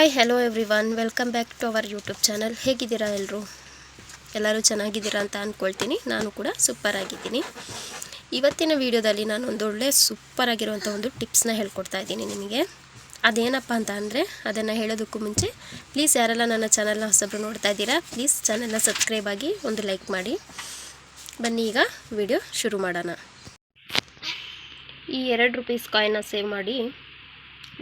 Hi hello everyone welcome back to our YouTube channel ಹೇಗಿದ್ದೀರಾ ಎಲ್ಲರೂ ಎಲ್ಲರೂ ಚೆನ್ನಾಗಿದ್ದೀರಾ ಅಂತ ಅಂದ್ಕೊಳ್ತೀನಿ ನಾನು ಕೂಡ ಸೂಪರ್ ಆಗಿದ್ದೀನಿ. ಇವತ್ತಿನ ವಿಡಿಯೋದಲ್ಲಿ ನಾನು ಒಂದು ಒಳ್ಳೆ ಸೂಪರ್ ಆಗಿರುವಂಥ ಒಂದು ಟಿಪ್ಸ್ನ ಹೇಳ್ಕೊಡ್ತಾ ಇದ್ದೀನಿ ನಿಮಗೆ. ಅದೇನಪ್ಪ ಅಂತ ಅಂದರೆ, ಅದನ್ನು ಹೇಳೋದಕ್ಕೂ ಮುಂಚೆ ಪ್ಲೀಸ್ ಯಾರೆಲ್ಲ ನನ್ನ ಚಾನಲ್ನ ಹೊಸಬ್ರು ನೋಡ್ತಾ ಇದ್ದೀರಾ ಪ್ಲೀಸ್ ಚಾನಲ್ನ ಸಬ್ಸ್ಕ್ರೈಬ್ ಆಗಿ ಒಂದು ಲೈಕ್ ಮಾಡಿ. ಬನ್ನಿ ಈಗ ವಿಡಿಯೋ ಶುರು ಮಾಡೋಣ. ಈ ಎರಡು ರುಪೀಸ್ ಕಾಯಿನ ಸೇವ್ ಮಾಡಿ.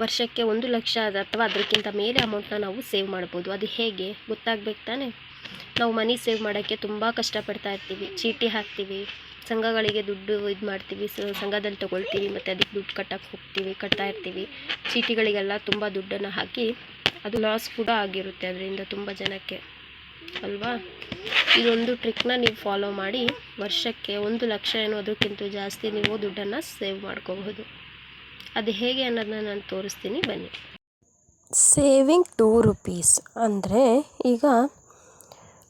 ವರ್ಷಕ್ಕೆ ಒಂದು ಲಕ್ಷ ಅಥವಾ ಅದಕ್ಕಿಂತ ಮೇಲೆ ಅಮೌಂಟ್ನ ನಾವು ಸೇವ್ ಮಾಡ್ಬೋದು. ಅದು ಹೇಗೆ? ಗೊತ್ತಾಗ್ಬೇಕು ತಾನೇ? ನಾವು ಮನಿ ಸೇವ್ ಮಾಡೋಕ್ಕೆ ತುಂಬ ಕಷ್ಟಪಡ್ತಾ ಇರ್ತೀವಿ. ಚೀಟಿ ಹಾಕ್ತೀವಿ. ಸಂಘಗಳಿಗೆ ದುಡ್ಡು ಇದು ಮಾಡ್ತೀವಿ. ಸಂಘದಲ್ಲಿ ತೊಗೊಳ್ತೀವಿ. ಮತ್ತು ಅದಕ್ಕೆ ದುಡ್ಡು ಕಟ್ಟಕ್ಕೆ ಹೋಗ್ತೀವಿ, ಕಟ್ತಾ ಇರ್ತೀವಿ. ಚೀಟಿಗಳಿಗೆಲ್ಲ ತುಂಬ ದುಡ್ಡನ್ನು ಹಾಕಿ ಅದು ಲಾಸ್ ಕೂಡ ಆಗಿರುತ್ತೆ ಅದರಿಂದ ತುಂಬ ಜನಕ್ಕೆ. ಅಲ್ವಾ? ಇದೊಂದು ಟ್ರಿಕ್ನ ನೀವು ಫಾಲೋ ಮಾಡಿ ವರ್ಷಕ್ಕೆ ಒಂದು ಲಕ್ಷ ಏನೋ ಅದಕ್ಕಿಂತ ಜಾಸ್ತಿ ನೀವು ದುಡ್ಡನ್ನು ಸೇವ್ ಮಾಡ್ಕೋಬಹುದು. ಅದು ಹೇಗೆ ಅನ್ನೋದನ್ನ ನಾನು ತೋರಿಸ್ತೀನಿ, ಬನ್ನಿ. ಸೇವಿಂಗ್ ಟೂ ರುಪೀಸ್ ಅಂದರೆ ಈಗ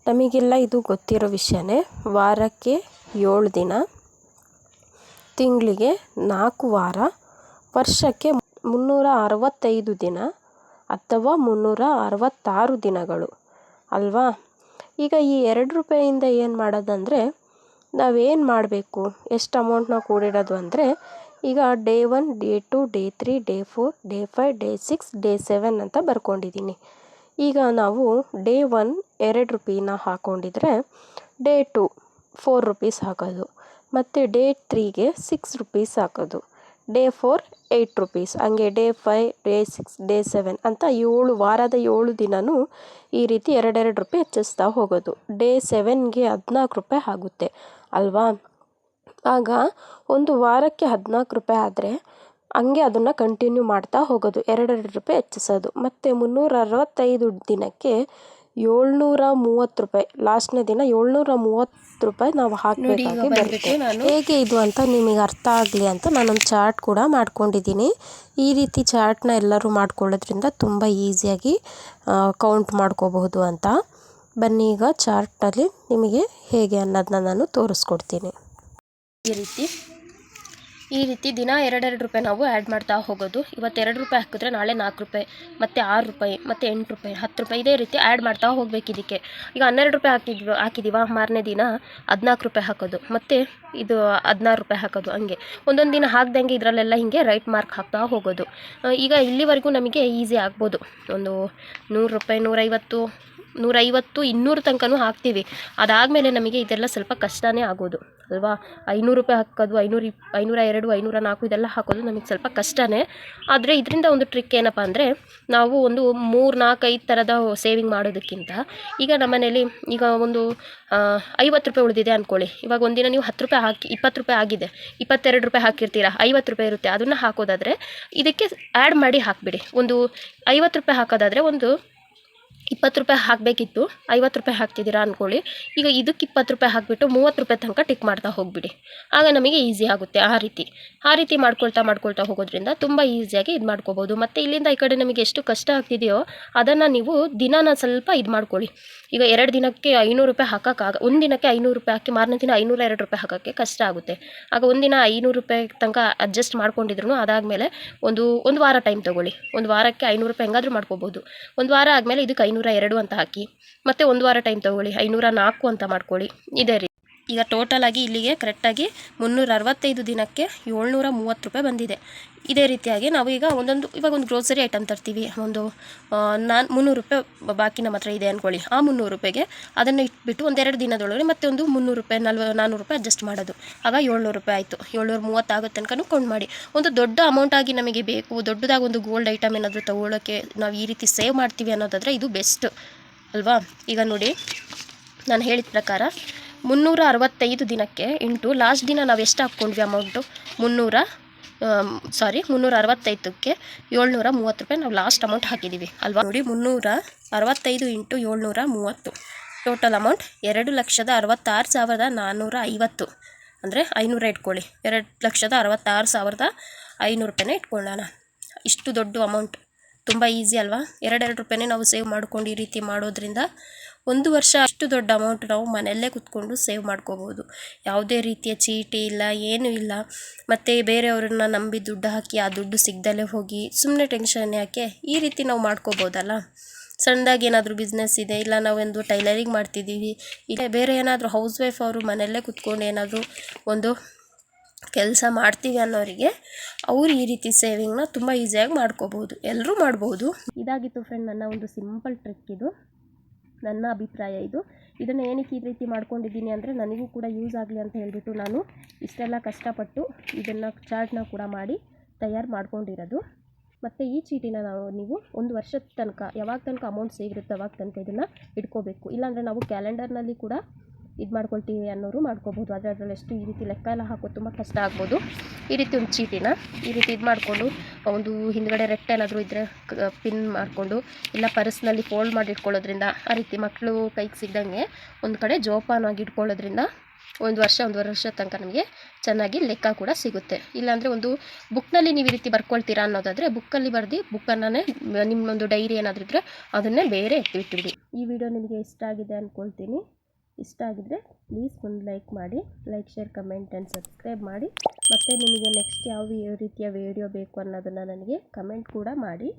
ನಮಗೆಲ್ಲ ಇದು ಗೊತ್ತಿರೋ ವಿಷಯನೇ ವಾರಕ್ಕೆ ಏಳು ದಿನ, ತಿಂಗಳಿಗೆ ನಾಲ್ಕು ವಾರ, ವರ್ಷಕ್ಕೆ ಮುನ್ನೂರ ಅರವತ್ತೈದು ದಿನ ಅಥವಾ ಮುನ್ನೂರ ಅರವತ್ತಾರು ದಿನಗಳು, ಅಲ್ವಾ? ಈಗ ಈ ಎರಡು ರೂಪಾಯಿಂದ ಏನು ಮಾಡೋದಂದರೆ ನಾವೇನು ಮಾಡಬೇಕು? ಎಷ್ಟು ಅಮೌಂಟ್ನ ಕೂಡಿಡೋದು ಅಂದರೆ ಈಗ day one, day two, day three, day four, day five, day six, day seven ಅಂತ ಬರ್ಕೊಂಡಿದ್ದೀನಿ. ಈಗ ನಾವು ಡೇ ಒನ್ ಎರಡು ರುಪೀನ ಹಾಕ್ಕೊಂಡಿದ್ರೆ ಡೇ ಟು ಫೋರ್ ರುಪೀಸ್ ಹಾಕೋದು, ಮತ್ತು ಡೇ ತ್ರೀಗೆ ಸಿಕ್ಸ್ ರುಪೀಸ್ ಹಾಕೋದು, ಡೇ ಫೋರ್ ಏಯ್ಟ್ ರುಪೀಸ್, ಹಂಗೆ day five day six, day seven ಅಂತ ಏಳು, ವಾರದ ಏಳು ದಿನವೂ ಈ ರೀತಿ ಎರಡೆರಡು ರೂಪಾಯಿ ಹೆಚ್ಚಿಸ್ತಾ ಹೋಗೋದು. ಡೇ ಸೆವೆನ್ಗೆ ಹದಿನಾಲ್ಕು ರೂಪಾಯಿ ಆಗುತ್ತೆ ಅಲ್ವಾ? ಆಗ ಒಂದು ವಾರಕ್ಕೆ ಹದಿನಾಲ್ಕು ರೂಪಾಯಿ ಆದರೆ ಹಂಗೆ ಅದನ್ನು ಕಂಟಿನ್ಯೂ ಮಾಡ್ತಾ ಹೋಗೋದು. ಎರಡೆರಡು ರೂಪಾಯಿ ಹೆಚ್ಚಿಸೋದು. ಮತ್ತು ಮುನ್ನೂರ ಅರವತ್ತೈದು ದಿನಕ್ಕೆ ಏಳ್ನೂರ ಮೂವತ್ತು ರೂಪಾಯಿ. ಲಾಸ್ಟ್ನೇ ದಿನ ಏಳ್ನೂರ ಮೂವತ್ತು ರೂಪಾಯಿ ನಾವು ಹಾಕಬೇಕಾಗಿ ಬರುತ್ತೆ. ಹೇಗೆ ಇದು ಅಂತ ನಿಮಗೆ ಅರ್ಥ ಆಗಲಿ ಅಂತ ನಾನೊಂದು ಚಾರ್ಟ್ ಕೂಡ ಮಾಡ್ಕೊಂಡಿದ್ದೀನಿ. ಈ ರೀತಿ ಚಾರ್ಟ್ನ ಎಲ್ಲರೂ ಮಾಡ್ಕೊಳ್ಳೋದ್ರಿಂದ ತುಂಬ ಈಸಿಯಾಗಿ ಕೌಂಟ್ ಮಾಡ್ಕೋಬಹುದು ಅಂತ. ಬನ್ನಿ ಈಗ ಚಾರ್ಟಲ್ಲಿ ನಿಮಗೆ ಹೇಗೆ ಅನ್ನೋದನ್ನ ನಾನು ತೋರಿಸ್ಕೊಡ್ತೀನಿ. ಈ ರೀತಿ. ಈ ರೀತಿ ದಿನ ಎರಡೆರಡು ರೂಪಾಯಿ ನಾವು ಆ್ಯಡ್ ಮಾಡ್ತಾ ಹೋಗೋದು. ಇವತ್ತು ಎರಡು ರೂಪಾಯಿ ಹಾಕಿದ್ರೆ ನಾಳೆ ನಾಲ್ಕು ರೂಪಾಯಿ, ಮತ್ತು ಆರು ರೂಪಾಯಿ, ಮತ್ತು ಎಂಟು ರೂಪಾಯಿ, ಹತ್ತು ರೂಪಾಯಿ ಇದೇ ರೀತಿ ಆ್ಯಡ್ ಮಾಡ್ತಾ ಹೋಗ್ಬೇಕು ಇದಕ್ಕೆ ಈಗ ಹನ್ನೆರಡು ರೂಪಾಯಿ ಹಾಕಿದ್ವಿ ಹಾಕಿದ್ದೀವ ಮಾರನೇ ದಿನ, ಹದಿನಾಲ್ಕು ರೂಪಾಯಿ ಹಾಕೋದು. ಮತ್ತು ಇದು ಹದಿನಾರು ರೂಪಾಯಿ ಹಾಕೋದು ಹಂಗೆ. ಒಂದೊಂದು ದಿನ ಹಾಕ್ದಂಗೆ ಇದರಲ್ಲೆಲ್ಲ ಹಿಂಗೆ ರೈಟ್ ಮಾರ್ಕ್ ಹಾಕ್ತಾ ಹೋಗೋದು. ಈಗ ಇಲ್ಲಿವರೆಗೂ ನಮಗೆ ಈಸಿ ಆಗ್ಬೋದು. ಒಂದು ನೂರು ರೂಪಾಯಿ, ನೂರೈವತ್ತು ನೂರೈವತ್ತು, ಇನ್ನೂರು ತನಕನೂ ಹಾಕ್ತೀವಿ. ಅದಾದಮೇಲೆ ನಮಗೆ ಇದೆಲ್ಲ ಸ್ವಲ್ಪ ಕಷ್ಟನೇ ಆಗೋದು. ಅಲ್ವಾ? ಐನೂರು ರೂಪಾಯಿ ಹಾಕೋದು, ಐನೂರು ಇಪ್, ಐನೂರ ಎರಡು, ಐನೂರ ನಾಲ್ಕು ಇದೆಲ್ಲ ಹಾಕೋದು ನಮಗೆ ಸ್ವಲ್ಪ ಕಷ್ಟನೇ. ಆದರೆ ಇದರಿಂದ ಒಂದು ಟ್ರಿಕ್ ಏನಪ್ಪ ಅಂದರೆ, ನಾವು ಒಂದು ಮೂರು, ನಾಲ್ಕು, ಐದು ಥರದ ಸೇವಿಂಗ್ ಮಾಡೋದಕ್ಕಿಂತ ಈಗ ನಮ್ಮನೇಲಿ ಈಗ ಒಂದು ಐವತ್ತು ರೂಪಾಯಿ ಉಳಿದಿದೆ ಅಂದ್ಕೊಳ್ಳಿ ಇವಾಗ ಒಂದಿನ ನೀವು ಹತ್ತು ರೂಪಾಯಿ ಹಾಕಿ, ಇಪ್ಪತ್ತು ರೂಪಾಯಿ ಆಗಿದೆ. ಇಪ್ಪತ್ತೆರಡು ರೂಪಾಯಿ ಹಾಕಿರ್ತೀರಾ? ಐವತ್ತು ರೂಪಾಯಿ ಇರುತ್ತೆ. ಅದನ್ನು ಹಾಕೋದಾದರೆ ಇದಕ್ಕೆ ಆ್ಯಡ್ ಮಾಡಿ ಹಾಕಿಬಿಡಿ. ಒಂದು ಐವತ್ತು ರೂಪಾಯಿ ಹಾಕೋದಾದರೆ ಒಂದು ಇಪ್ಪತ್ತು ರೂಪಾಯಿ ಹಾಕಬೇಕಿತ್ತು, ಐವತ್ತು ರೂಪಾಯಿ ಹಾಕ್ತಿದ್ದೀರಾ ಅಂದ್ಕೊಳ್ಳಿ ಈಗ ಇದಕ್ಕೆ ಇಪ್ಪತ್ತು ರೂಪಾಯಿ ಹಾಕಿಬಿಟ್ಟು ಮೂವತ್ತು ರೂಪಾಯಿ ತನಕ ಟಿಕ್ ಮಾಡ್ತಾ ಹೋಗಿಬಿಡಿ. ಆಗ ನಮಗೆ ಈಸಿ ಆಗುತ್ತೆ ಆ ರೀತಿ. ಆ ರೀತಿ ಮಾಡ್ಕೊಳ್ತಾ ಮಾಡ್ಕೊಳ್ತಾ ಹೋಗೋದ್ರಿಂದ ತುಂಬ ಈಸಿಯಾಗಿ ಇದು ಮಾಡ್ಕೋಬೋದು. ಮತ್ತು ಇಲ್ಲಿಂದ ಈ ಕಡೆ ನಮಗೆ ಎಷ್ಟು ಕಷ್ಟ ಆಗ್ತಿದೆಯೋ ಅದನ್ನು ನೀವು ದಿನಾನ ಸ್ವಲ್ಪ ಇದು ಮಾಡ್ಕೊಳ್ಳಿ. ಈಗ ಎರಡು ದಿನಕ್ಕೆ ಐನೂರು ರೂಪಾಯಿ ಹಾಕೋಕ್ಕಾಗ ಒಂದು ದಿನಕ್ಕೆ ಐನೂರು ರೂಪಾಯಿ ಹಾಕಿ ಮಾರನೇ ದಿನ ಐನೂರ ಎರಡು ರೂಪಾಯಿ ಹಾಕೋಕ್ಕೆ ಕಷ್ಟ ಆಗುತ್ತೆ. ಆಗ ಒಂದಿನ ಐನೂರು ರೂಪಾಯಿ ತನಕ ಅಡ್ಜಸ್ಟ್ ಮಾಡ್ಕೊಂಡಿದ್ರು ಅದಾದಮೇಲೆ ಒಂದು ಒಂದು ವಾರ ಟೈಮ್ ತೊಗೊಳ್ಳಿ. ಒಂದು ವಾರಕ್ಕೆ ಐನೂರು ರೂಪಾಯಿ ಹೆಂಗಾದರೂ ಮಾಡ್ಕೋಬೋದು. ಒಂದು ವಾರ ಆದಮೇಲೆ ಇದಕ್ಕೆ ಐನೂರ ಎರಡು ಅಂತ ಹಾಕಿ ಮತ್ತೆ ಒಂದು ವಾರ ಟೈಮ್ ತಗೊಳ್ಳಿ ಐನೂರ ನಾಲ್ಕು ಅಂತ ಮಾಡ್ಕೊಳ್ಳಿ. ಇದೇ ರೀತಿ. ಈಗ ಟೋಟಲ್ ಆಗಿ ಇಲ್ಲಿಗೆ ಕರೆಕ್ಟಾಗಿ ಮುನ್ನೂರ ಅರವತ್ತೈದು ದಿನಕ್ಕೆ ಏಳ್ನೂರ ಮೂವತ್ತು ರೂಪಾಯಿ ಬಂದಿದೆ. ಇದೇ ರೀತಿಯಾಗಿ ನಾವು ಈಗ ಒಂದೊಂದು, ಇವಾಗ ಒಂದು ಗ್ರೋಸರಿ ಐಟಮ್ ತರ್ತೀವಿ. ಒಂದು ನಾನು ಮುನ್ನೂರು ರೂಪಾಯಿ ಬಾಕಿ ನಮ್ಮ ಹತ್ರ ಇದೆ ಅಂದ್ಕೊಳ್ಳಿ ಆ ಮುನ್ನೂರು ರೂಪಾಯಿಗೆ ಅದನ್ನು ಇಟ್ಬಿಟ್ಟು ಒಂದೆರಡು ದಿನದೊಳಗೆ ಮತ್ತೆ ಒಂದು ಮುನ್ನೂರು ರೂಪಾಯಿ, ನಲ್ವ ನಾನ್ನೂರು ರೂಪಾಯಿ ಅಡ್ಜಸ್ಟ್ ಮಾಡೋದು. ಆಗ ಏಳ್ನೂರು ರೂಪಾಯಿ ಆಯಿತು. ಏಳ್ನೂರ ಮೂವತ್ತು ಆಗೋ ತನಕ ಕೊಂಡು ಮಾಡಿ. ಒಂದು ದೊಡ್ಡ ಅಮೌಂಟ್ ಆಗಿ ನಮಗೆ ಬೇಕು, ದೊಡ್ಡದಾಗಿ ಒಂದು ಗೋಲ್ಡ್ ಐಟಮ್ ಏನಾದರೂ ತಗೊಳ್ಳೋಕ್ಕೆ ನಾವು ಈ ರೀತಿ ಸೇವ್ ಮಾಡ್ತೀವಿ ಅನ್ನೋದಾದರೆ ಇದು ಬೆಸ್ಟ್ ಅಲ್ವಾ? ಈಗ ನೋಡಿ, ನಾನು ಹೇಳಿದ ಪ್ರಕಾರ ಮುನ್ನೂರ ಅರವತ್ತೈದು ದಿನಕ್ಕೆ ಇಂಟು ಲಾಸ್ಟ್ ದಿನ ನಾವು ಎಷ್ಟು ಹಾಕ್ಕೊಂಡ್ವಿ ಅಮೌಂಟು ಮುನ್ನೂರ ಸಾರಿ ಮುನ್ನೂರ ಅರವತ್ತೈದಕ್ಕೆ ಏಳ್ನೂರ ಮೂವತ್ತು ರೂಪಾಯಿ ನಾವು ಲಾಸ್ಟ್ ಅಮೌಂಟ್ ಹಾಕಿದ್ದೀವಿ ಅಲ್ವಾ? ನೋಡಿ ಮುನ್ನೂರ ಅರವತ್ತೈದು ಇಂಟು ಏಳ್ನೂರ ಮೂವತ್ತು. ಟೋಟಲ್ ಅಮೌಂಟ್ ಎರಡು ಲಕ್ಷದ ಅರವತ್ತಾರು ಸಾವಿರದ ನಾನ್ನೂರ ಐವತ್ತು. ಅಂದರೆ ಐನೂರ ಇಟ್ಕೊಳ್ಳಿ. ಎರಡು ಲಕ್ಷದ ಅರವತ್ತಾರು ಸಾವಿರದ ಐನೂರು ರೂಪಾಯಿನೇ ಇಟ್ಕೊಳ್ಳೋಣ. ಇಷ್ಟು ದೊಡ್ಡ ಅಮೌಂಟ್ ತುಂಬ ಈಸಿ ಅಲ್ವಾ? ಎರಡೆರಡು ರೂಪಾಯಿನೇ ನಾವು ಸೇವ್ ಮಾಡ್ಕೊಂಡು ಈ ರೀತಿ ಮಾಡೋದ್ರಿಂದ ಒಂದು ವರ್ಷ ಅಷ್ಟು ದೊಡ್ಡ ಅಮೌಂಟ್ ನಾವು ಮನೆಯಲ್ಲೇ ಕುತ್ಕೊಂಡು ಸೇವ್ ಮಾಡ್ಕೋಬೋದು. ಯಾವುದೇ ರೀತಿಯ ಚೀಟಿ ಇಲ್ಲ, ಏನೂ ಇಲ್ಲ. ಮತ್ತು ಬೇರೆಯವ್ರನ್ನ ನಂಬಿ ದುಡ್ಡು ಹಾಕಿ ಆ ದುಡ್ಡು ಸಿಗ್ದಲೇ ಹೋಗಿ ಸುಮ್ಮನೆ ಟೆನ್ಷನ್ ಯಾಕೆ? ಈ ರೀತಿ ನಾವು ಮಾಡ್ಕೋಬೋದಲ್ಲ? ಸಣ್ಣದಾಗಿ ಏನಾದರೂ ಬಿಸ್ನೆಸ್ ಇದೆ, ಇಲ್ಲ ನಾವೊಂದು ಟೈಲರಿಂಗ್ ಮಾಡ್ತಿದ್ದೀವಿ, ಇಲ್ಲ ಬೇರೆ ಏನಾದರೂ ಹೌಸ್ ವೈಫ್ ಅವರು ಮನೆಯಲ್ಲೇ ಕುತ್ಕೊಂಡು ಏನಾದರೂ ಒಂದು ಕೆಲಸ ಮಾಡ್ತೀವಿ ಅನ್ನೋರಿಗೆ ಅವರು ಈ ರೀತಿ ಸೇವಿಂಗ್ನ ತುಂಬ ಈಸಿಯಾಗಿ ಮಾಡ್ಕೋಬೋದು. ಎಲ್ಲರೂ ಮಾಡ್ಬೋದು. ಇದಾಗಿತ್ತು ಫ್ರೆಂಡ್ ನನ್ನ ಒಂದು ಸಿಂಪಲ್ ಟ್ರಿಕ್ ಇದು. ನನ್ನ ಅಭಿಪ್ರಾಯ ಇದು. ಇದನ್ನು ಏನಕ್ಕೆ ಈ ರೀತಿ ಮಾಡ್ಕೊಂಡಿದ್ದೀನಿ ಅಂದರೆ ನನಗೂ ಕೂಡ ಯೂಸ್ ಆಗಲಿ ಅಂತ ಹೇಳಿಬಿಟ್ಟು ನಾನು ಇಷ್ಟೆಲ್ಲ ಕಷ್ಟಪಟ್ಟು ಇದನ್ನು ಚಾರ್ಟ್ನ ಕೂಡ ಮಾಡಿ ತಯಾರು ಮಾಡ್ಕೊಂಡಿರೋದು. ಮತ್ತು ಈ ಚೀಟಿನ ನಾವು ನೀವು ಒಂದು ವರ್ಷದ ತನಕ ಯಾವಾಗ ತನಕ ಅಮೌಂಟ್ ಸೇವ್ ಇರುತ್ತೆ ಅವಾಗ ತನಕ ಇದನ್ನು ಇಟ್ಕೋಬೇಕು. ಇಲ್ಲಾಂದರೆ ನಾವು ಕ್ಯಾಲೆಂಡರ್ನಲ್ಲಿ ಕೂಡ ಇದು ಮಾಡ್ಕೊಳ್ತೀವಿ ಅನ್ನೋರು ಮಾಡ್ಕೋಬೋದು. ಆದರೆ ಅದರಲ್ಲಿ ಎಷ್ಟು ಈ ರೀತಿ ಲೆಕ್ಕ ಎಲ್ಲ ಹಾಕೋದು ತುಂಬ ಕಷ್ಟ ಆಗ್ಬೋದು. ಈ ರೀತಿ ಒಂದು ಚೀಟಿನ ಈ ರೀತಿ ಇದು ಮಾಡಿಕೊಂಡು, ಒಂದು ಹಿಂದ್ಗಡೆ ರೆಟ್ಟೆ ಏನಾದರೂ ಇದ್ದರೆ ಪಿನ್ ಮಾಡಿಕೊಂಡು, ಇಲ್ಲ ಪರ್ಸ್ನಲ್ಲಿ ಫೋಲ್ಡ್ ಮಾಡಿ ಇಟ್ಕೊಳ್ಳೋದ್ರಿಂದ ಆ ರೀತಿ ಮಕ್ಕಳು ಕೈಗೆ ಸಿಗ್ದಂಗೆ ಒಂದು ಕಡೆ ಜೋಪಾನವಾಗಿ ಇಟ್ಕೊಳ್ಳೋದ್ರಿಂದ ಒಂದು ವರ್ಷ ಒಂದೂವರೆ ವರ್ಷ ತನಕ ನಮಗೆ ಚೆನ್ನಾಗಿ ಲೆಕ್ಕ ಕೂಡ ಸಿಗುತ್ತೆ. ಇಲ್ಲಾಂದರೆ ಒಂದು ಬುಕ್ನಲ್ಲಿ ನೀವು ಈ ರೀತಿ ಬರ್ಕೊಳ್ತೀರಾ ಅನ್ನೋದಾದರೆ, ಬುಕ್ಕಲ್ಲಿ ಬರೆದು ಬುಕ್ಕನ್ನೇ ನಿಮ್ಮೊಂದು ಡೈರಿ ಏನಾದರೂ ಇದ್ದರೆ ಅದನ್ನೇ ಬೇರೆ ಎತ್ತಿಬಿಟ್ಬಿಡಿ ಈ ವಿಡಿಯೋ ನಿಮಗೆ ಇಷ್ಟ ಆಗಿದೆ ಅಂದ್ಕೊಳ್ತೀನಿ ಇಷ್ಟ ಆಗಿದ್ದರೆ ಪ್ಲೀಸ್ ಒಂದು ಲೈಕ್ ಮಾಡಿ like share comment and subscribe ಮಾಡಿ. ಮತ್ತು ನಿಮಗೆ ನೆಕ್ಸ್ಟ್ ಯಾವ ರೀತಿಯ ವಿಡಿಯೋ ಬೇಕು ಅನ್ನೋದನ್ನು ನನಗೆ ಕಮೆಂಟ್ ಕೂಡ ಮಾಡಿ.